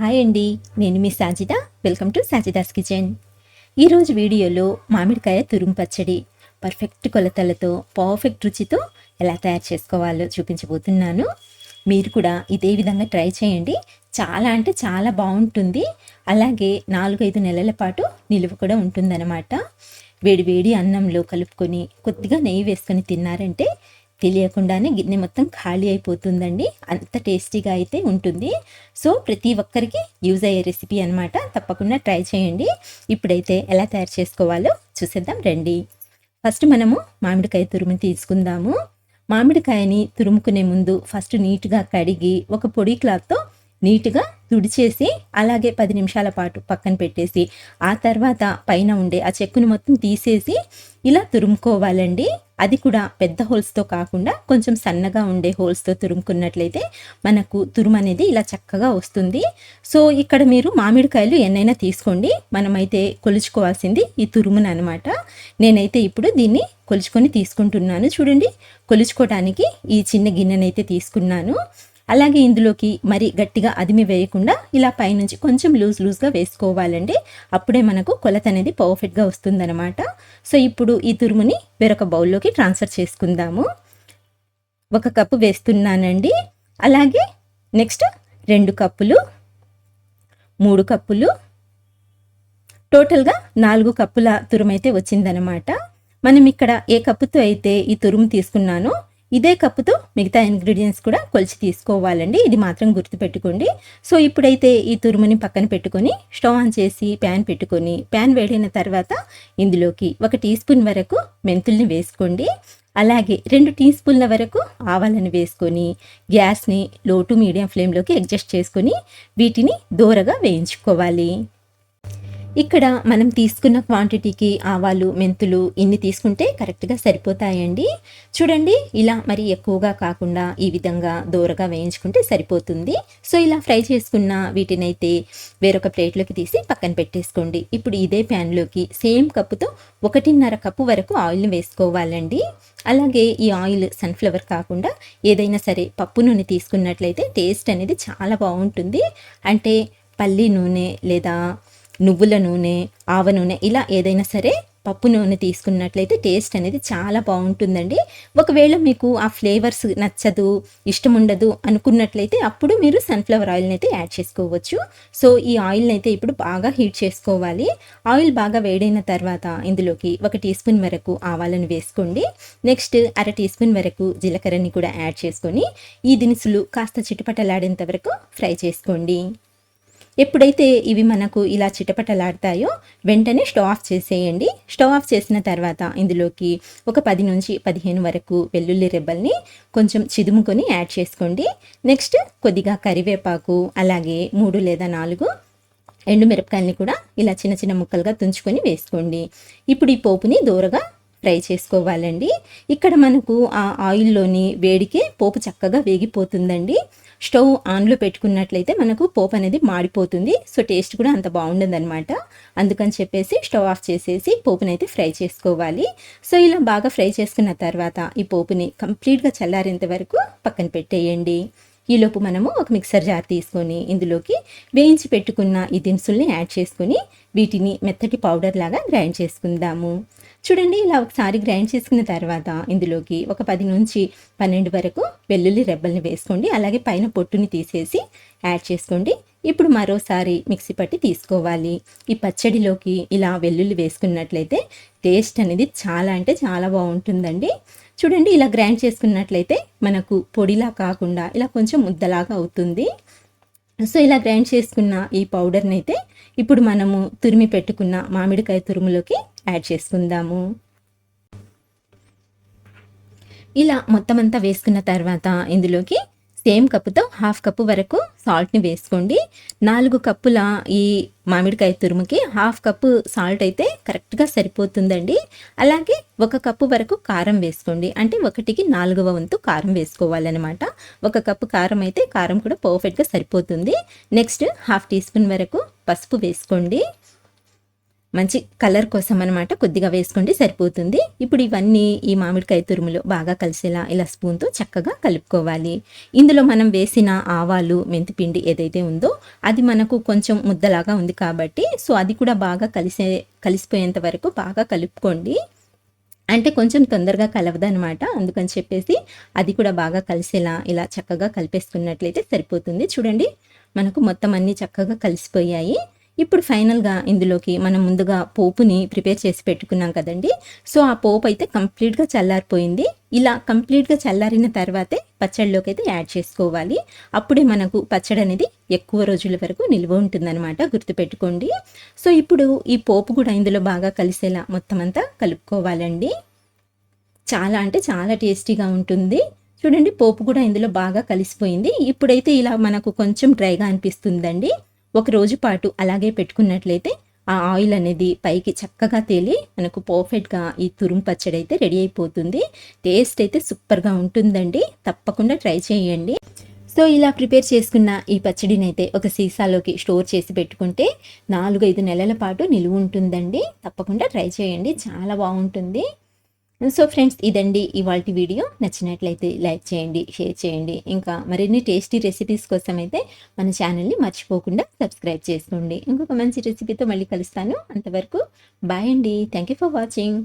Hi అండి నేను మీ Sajida. Welcome to Sajida's kitchen. ఈరోజు వీడియోలో మామిడికాయ తురుము పచ్చడి పర్ఫెక్ట్ కొలతలతో పర్ఫెక్ట్ రుచితో ఎలా తయారు చేసుకోవాలో చూపించబోతున్నాను. మీరు కూడా ఇదే విధంగా ట్రై చేయండి. చాలా అంటే చాలా బాగుంటుంది. అలాగే నాలుగైదు నెలల పాటు నిలువ కూడా ఉంటుందన్నమాట. వేడి వేడి అన్నంలో కలుపుకొని కొద్దిగా నెయ్యి వేసుకొని తిన్నారంటే తెలియకుండానే గిన్నె మొత్తం ఖాళీ అయిపోతుందండి. అంత టేస్టీగా అయితే ఉంటుంది. సో ప్రతి ఒక్కరికి యూజ్ అయ్యే రెసిపీ అనమాట తప్పకుండా ట్రై చేయండి. ఇప్పుడైతే ఎలా తయారు చేసుకోవాలో చూసేద్దాం రండి. ఫస్ట్ మనము మామిడికాయ తురుము తీసుకుందాము. మామిడికాయని తురుముకునే ముందు ఫస్ట్ నీట్గా కడిగి ఒక పొడి క్లాత్తో నీట్గా తుడిచేసి అలాగే పది నిమిషాల పాటు పక్కన పెట్టేసి ఆ తర్వాత పైన ఉండే ఆ చెక్కును మొత్తం తీసేసి ఇలా తురుముకోవాలండి. అది కూడా పెద్ద హోల్స్తో కాకుండా కొంచెం సన్నగా ఉండే హోల్స్తో తురుముకున్నట్లయితే మనకు తురుము అనేది ఇలా చక్కగా వస్తుంది. సో ఇక్కడ మీరు మామిడికాయలు ఎన్నైనా తీసుకోండి. మనమైతే కొలుచుకోవాల్సింది ఈ తురుమును అనమాట నేనైతే ఇప్పుడు దీన్ని కొలుచుకొని తీసుకుంటున్నాను. చూడండి కొలుచుకోవడానికి ఈ చిన్న గిన్నెనైతే తీసుకున్నాను. అలాగే ఇందులోకి మరి గట్టిగా అదిమి వేయకుండా ఇలా పైనుంచి కొంచెం లూజ్ లూజ్గా వేసుకోవాలండి. అప్పుడే మనకు కొలత అనేది పర్ఫెక్ట్గా వస్తుందన్నమాట. సో ఇప్పుడు ఈ తురుముని వేరొక బౌల్లోకి ట్రాన్స్ఫర్ చేసుకుందాము. ఒక కప్పు వేస్తున్నానండి. అలాగే నెక్స్ట్ రెండు కప్పులు మూడు కప్పులు టోటల్గా నాలుగు కప్పుల తురుమైతే వచ్చిందనమాట మనం ఇక్కడ ఏ కప్పుతో అయితే ఈ తురుము తీసుకున్నానో ఇదే కప్పుతో మిగతా ఇంగ్రీడియంట్స్ కూడా కొలిచి తీసుకోవాలండి. ఇది మాత్రం గుర్తుపెట్టుకోండి. సో ఇప్పుడైతే ఈ తురుముని పక్కన పెట్టుకొని స్టవ్ ఆన్ చేసి ప్యాన్ పెట్టుకొని ప్యాన్ వేడిన తర్వాత ఇందులోకి ఒక టీ స్పూన్ వరకు మెంతుల్ని వేసుకోండి. అలాగే రెండు టీ స్పూన్ల వరకు ఆవాలను వేసుకొని గ్యాస్ని లో టు మీడియం ఫ్లేమ్లోకి అడ్జస్ట్ చేసుకొని వీటిని దూరగా వేయించుకోవాలి. ఇక్కడ మనం తీసుకున్న క్వాంటిటీకి ఆవాలు మెంతులు ఇన్ని తీసుకుంటే కరెక్ట్గా సరిపోతాయండి. చూడండి ఇలా మరి ఎక్కువగా కాకుండా ఈ విధంగా దూరగా వేయించుకుంటే సరిపోతుంది. సో ఇలా ఫ్రై చేసుకున్న వీటినైతే వేరొక ప్లేట్లోకి తీసి పక్కన పెట్టేసుకోండి. ఇప్పుడు ఇదే ప్యాన్లోకి సేమ్ కప్పుతో ఒకటిన్నర కప్పు వరకు ఆయిల్ని వేసుకోవాలండి. అలాగే ఈ ఆయిల్ సన్ఫ్లవర్ కాకుండా ఏదైనా సరే పప్పు నూనె తీసుకున్నట్లయితే టేస్ట్ అనేది చాలా బాగుంటుంది. అంటే పల్లి నూనె లేదా నువ్వుల నూనె ఆవ నూనె ఇలా ఏదైనా సరే పప్పు నూనె తీసుకున్నట్లయితే టేస్ట్ అనేది చాలా బాగుంటుందండి. ఒకవేళ మీకు ఆ ఫ్లేవర్స్ నచ్చదు ఇష్టం ఉండదు అనుకున్నట్లయితే అప్పుడు మీరు సన్ఫ్లవర్ ఆయిల్ని అయితే యాడ్ చేసుకోవచ్చు. సో ఈ ఆయిల్ని అయితే ఇప్పుడు బాగా హీట్ చేసుకోవాలి. ఆయిల్ బాగా వేడైన తర్వాత ఇందులోకి ఒక టీ స్పూన్ వరకు ఆవాలను వేసుకోండి. నెక్స్ట్ అర టీ స్పూన్ వరకు జీలకర్రని కూడా యాడ్ చేసుకొని ఈ దినుసులు కాస్త చిటపటలాడేంత వరకు ఫ్రై చేసుకోండి. ఎప్పుడైతే ఇవి మనకు ఇలా చిటపటలాడతాయో వెంటనే స్టవ్ ఆఫ్ చేసేయండి. స్టవ్ ఆఫ్ చేసిన తర్వాత ఇందులోకి ఒక పది నుంచి పదిహేను వరకు వెల్లుల్లి రెబ్బల్ని కొంచెం చిదుముకొని యాడ్ చేసుకోండి. నెక్స్ట్ కొద్దిగా కరివేపాకు అలాగే మూడు లేదా నాలుగు ఎండుమిరపకాయలని కూడా ఇలా చిన్న చిన్న ముక్కలుగా తుంచుకొని వేసుకోండి. ఇప్పుడు ఈ పోపుని దూరగా ఫ్రై చేసుకోవాలండి. ఇక్కడ మనకు ఆ ఆయిల్లోని వేడికే పోపు చక్కగా వేగిపోతుందండి. స్టవ్ ఆన్లో పెట్టుకున్నట్లయితే మనకు పోపు అనేది మాడిపోతుంది. సో టేస్ట్ కూడా అంత బాగుండదనమాట అందుకని చెప్పేసి స్టవ్ ఆఫ్ చేసేసి పోపునైతే ఫ్రై చేసుకోవాలి. సో ఇలా బాగా ఫ్రై చేసుకున్న తర్వాత ఈ పోపుని కంప్లీట్గా చల్లారేంత వరకు పక్కన పెట్టేయండి. ఈలోపు మనము ఒక మిక్సర్ జార్ తీసుకొని ఇందులోకి వేయించి పెట్టుకున్న ఈ దినుసుల్ని యాడ్ చేసుకొని వీటిని మెత్తటి పౌడర్ లాగా గ్రైండ్ చేసుకుందాము. చూడండి ఇలా ఒకసారి గ్రైండ్ చేసుకున్న తర్వాత ఇందులోకి ఒక పది నుంచి పన్నెండు వరకు వెల్లుల్లి రెబ్బల్ని వేసుకోండి. అలాగే పైన పొట్టుని తీసేసి యాడ్ చేసుకోండి. ఇప్పుడు మరోసారి మిక్సీ పట్టి తీసుకోవాలి. ఈ పచ్చడిలోకి ఇలా వెల్లుల్లి వేసుకున్నట్లయితే టేస్ట్ అనేది చాలా అంటే చాలా బాగుంటుందండి. చూడండి ఇలా గ్రైండ్ చేసుకున్నట్లయితే మనకు పొడిలా కాకుండా ఇలా కొంచెం ముద్దలాగా అవుతుంది. సో ఇలా గ్రైండ్ చేసుకున్న ఈ పౌడర్ని అయితే ఇప్పుడు మనము తురిమి పెట్టుకున్న మామిడికాయ తురుములోకి యాడ్ చేసుకుందాము. ఇలా మొత్తం అంతా వేసుకున్న తర్వాత ఇందులోకి సేమ్ కప్పుతో హాఫ్ కప్పు వరకు సాల్ట్ని వేసుకోండి. నాలుగు కప్పుల ఈ మామిడికాయ తురుముకి హాఫ్ కప్పు సాల్ట్ అయితే కరెక్ట్గా సరిపోతుందండి. అలాగే ఒక కప్పు వరకు కారం వేసుకోండి. అంటే ఒకటికి నాలుగవ వంతు కారం వేసుకోవాలన్నమాట. ఒక కప్పు కారం అయితే కారం కూడా పర్ఫెక్ట్గా సరిపోతుంది. నెక్స్ట్ హాఫ్ టీ స్పూన్ వరకు పసుపు వేసుకోండి. మంచి కలర్ కోసం అనమాట కొద్దిగా వేసుకోండి సరిపోతుంది. ఇప్పుడు ఇవన్నీ ఈ మామిడికాయ తురుములు బాగా కలిసేలా ఇలా స్పూన్తో చక్కగా కలుపుకోవాలి. ఇందులో మనం వేసిన ఆవాలు మెంతిపిండి ఏదైతే ఉందో అది మనకు కొంచెం ముద్దలాగా ఉంది కాబట్టి సో అది కూడా బాగా కలిసే కలిసిపోయేంత వరకు బాగా కలుపుకోండి. అంటే కొంచెం తొందరగా కలవదనమాట అందుకని చెప్పేసి అది కూడా బాగా కలిసేలా ఇలా చక్కగా కలిపేసుకున్నట్లయితే సరిపోతుంది. చూడండి మనకు మొత్తం అన్నీ చక్కగా కలిసిపోయాయి. ఇప్పుడు ఫైనల్గా ఇందులోకి మనం ముందుగా పోపుని ప్రిపేర్ చేసి పెట్టుకున్నాం కదండి. సో ఆ పోపు అయితే కంప్లీట్గా చల్లారిపోయింది. ఇలా కంప్లీట్గా చల్లారిన తర్వాతే పచ్చడిలోకి అయితే యాడ్ చేసుకోవాలి. అప్పుడే మనకు పచ్చడి అనేది ఎక్కువ రోజుల వరకు నిల్వ ఉంటుందన్నమాట గుర్తుపెట్టుకోండి. సో ఇప్పుడు ఈ పోపు కూడా ఇందులో బాగా కలిసేలా మొత్తం అంతా కలుపుకోవాలండి. చాలా అంటే చాలా టేస్టీగా ఉంటుంది. చూడండి పోపు కూడా ఇందులో బాగా కలిసిపోయింది. ఇప్పుడైతే ఇలా మనకు కొంచెం డ్రైగా అనిపిస్తుందండి. ఒక రోజు పాటు అలాగే పెట్టుకున్నట్లయితే ఆ ఆయిల్ అనేది పైకి చక్కగా తేలి మనకు పర్ఫెక్ట్గా ఈ తురుము పచ్చడి అయితే రెడీ అయిపోతుంది. టేస్ట్ అయితే సూపర్గా ఉంటుందండి. తప్పకుండా ట్రై చేయండి. సో ఇలా ప్రిపేర్ చేసుకున్న ఈ పచ్చడిని అయితే ఒక సీసాలోకి స్టోర్ చేసి పెట్టుకుంటే నాలుగైదు నెలల పాటు నిలువ ఉంటుందండి. తప్పకుండా ట్రై చేయండి. చాలా బాగుంటుంది. సో ఫ్రెండ్స్ ఇదండి ఇవాళ వీడియో. నచ్చినట్లయితే లైక్ చేయండి షేర్ చేయండి. ఇంకా మరిన్ని టేస్టీ రెసిపీస్ కోసం అయితే మన ఛానల్ని మర్చిపోకుండా సబ్స్క్రైబ్ చేసుకోండి. ఇంకొక మంచి రెసిపీతో మళ్ళీ కలుస్తాను. అంతవరకు బాయ్ అండి. Thank you for watching